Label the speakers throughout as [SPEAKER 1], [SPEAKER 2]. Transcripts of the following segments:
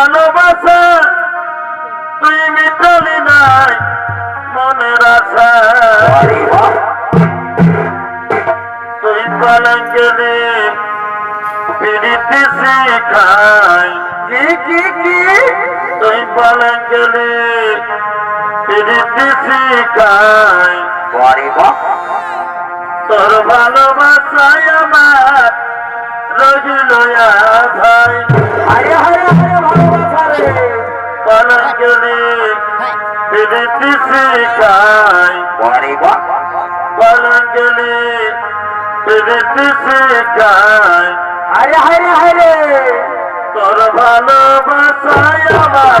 [SPEAKER 1] ভালোবাসা, তুই
[SPEAKER 2] মিটলি নাই
[SPEAKER 1] মনে আশা। তুই পালঙ্গেলে পিড়িতে
[SPEAKER 2] শেখাই। কি কি কি? তুই
[SPEAKER 1] পালঙ্গেলে পিড়িতে শেখাই।
[SPEAKER 2] তোর ভালোবাসায় আমার রোজ লয়া ভাই প্রীতি বাহ
[SPEAKER 1] পালঙ্গলে প্রীতি শিখায়
[SPEAKER 2] আরে হারে হারে
[SPEAKER 1] তোর ভালোবাসায় আমার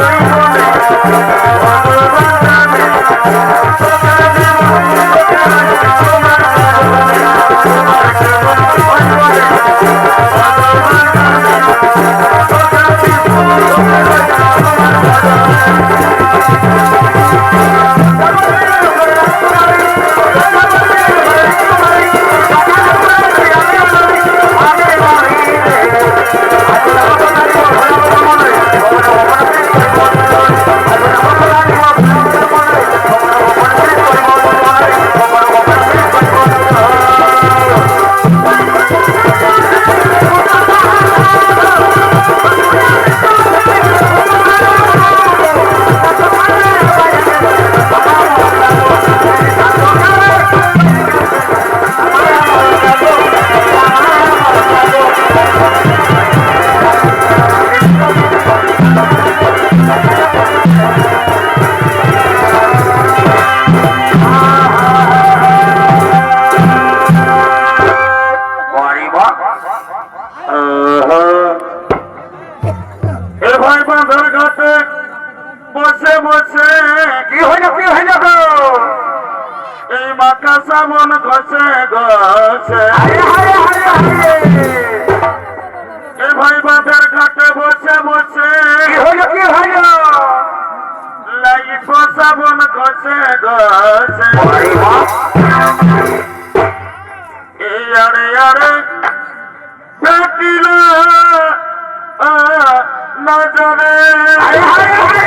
[SPEAKER 2] Thank you. বাহ
[SPEAKER 1] এ ভাই বাঁধার ঘাটে বসে বসে
[SPEAKER 2] কি হইল কি হইল
[SPEAKER 1] এই মাকা সামন ঘষে ঘষে
[SPEAKER 2] আরে হারে হারে হারে
[SPEAKER 1] এ ভাই বাঁধার ঘাটে বসে বসে
[SPEAKER 2] কি হইল কি হইল
[SPEAKER 1] লাইফ সাবন ঘষে ঘষে এই আরে আরে
[SPEAKER 2] হায় হায় হায়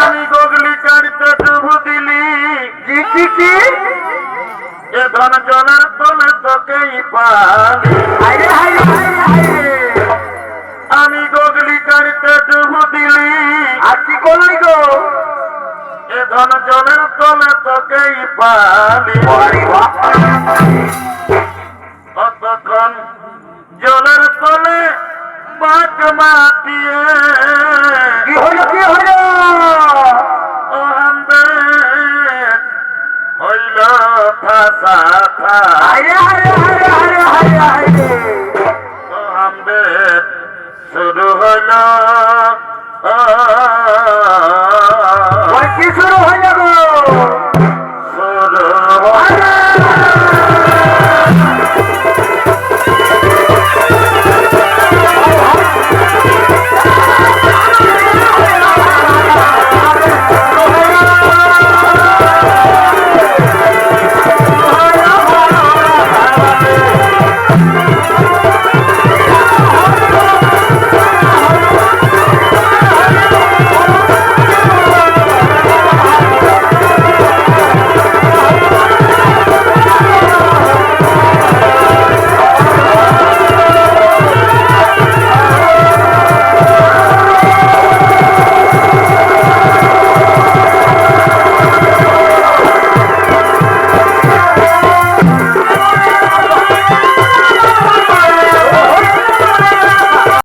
[SPEAKER 1] আমি গগলি কারিতে ডুবু দিলি।
[SPEAKER 2] কি কি কি?
[SPEAKER 1] এ ধন জলের তলে তোকেই পালি। জলের তলে তোকেই পালি। কতক্ষণ জলের তলে বাক মাতিয়ে
[SPEAKER 2] কি হলো কি হইল কি শুরু হইল গো